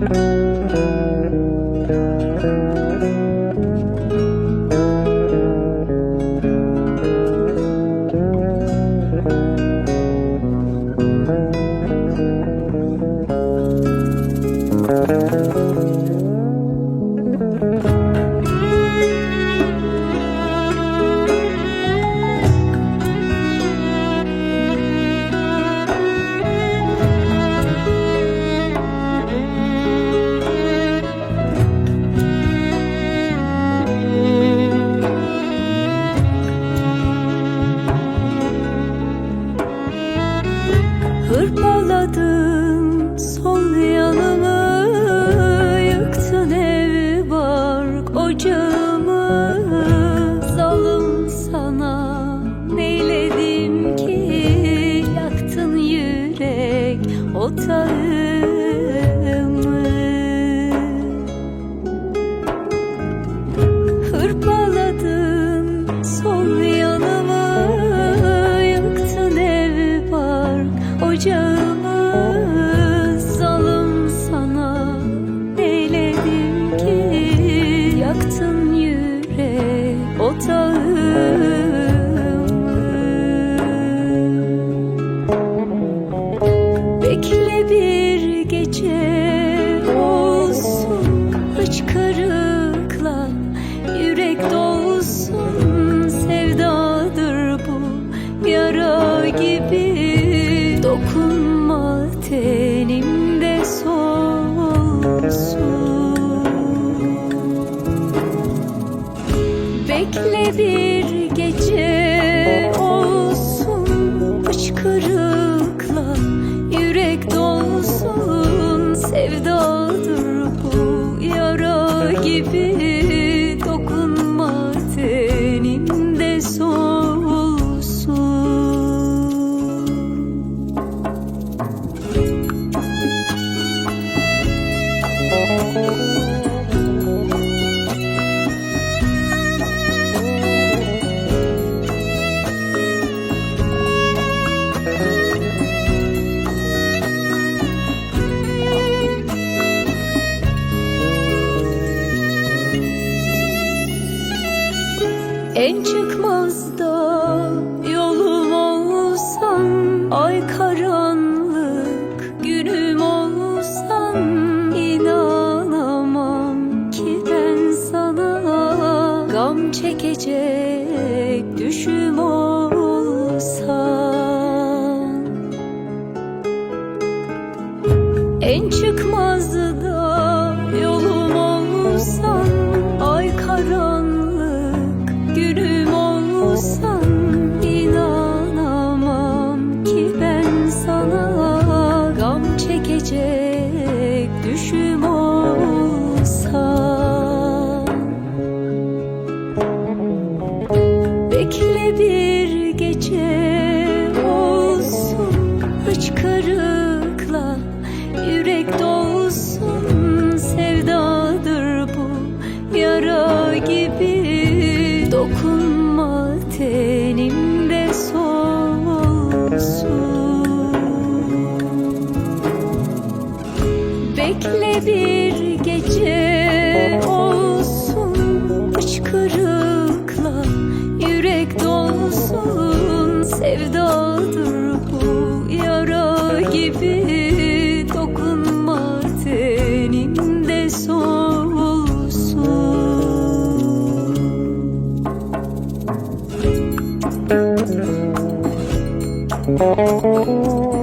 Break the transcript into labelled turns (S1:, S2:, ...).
S1: Música yatağı Bir gece olsun hıçkırıkla Yürek dolsun sevdadır bu yara gibi Dokunma tenimde solsun En çıkmazda yolum olsan Ay karanlık günüm olsan inanamam ki ben sana. Gam çekecek düşüm olsan En çıkmazda yolum olsan gibi Dokunma tenimde solsun Bekle bir solsun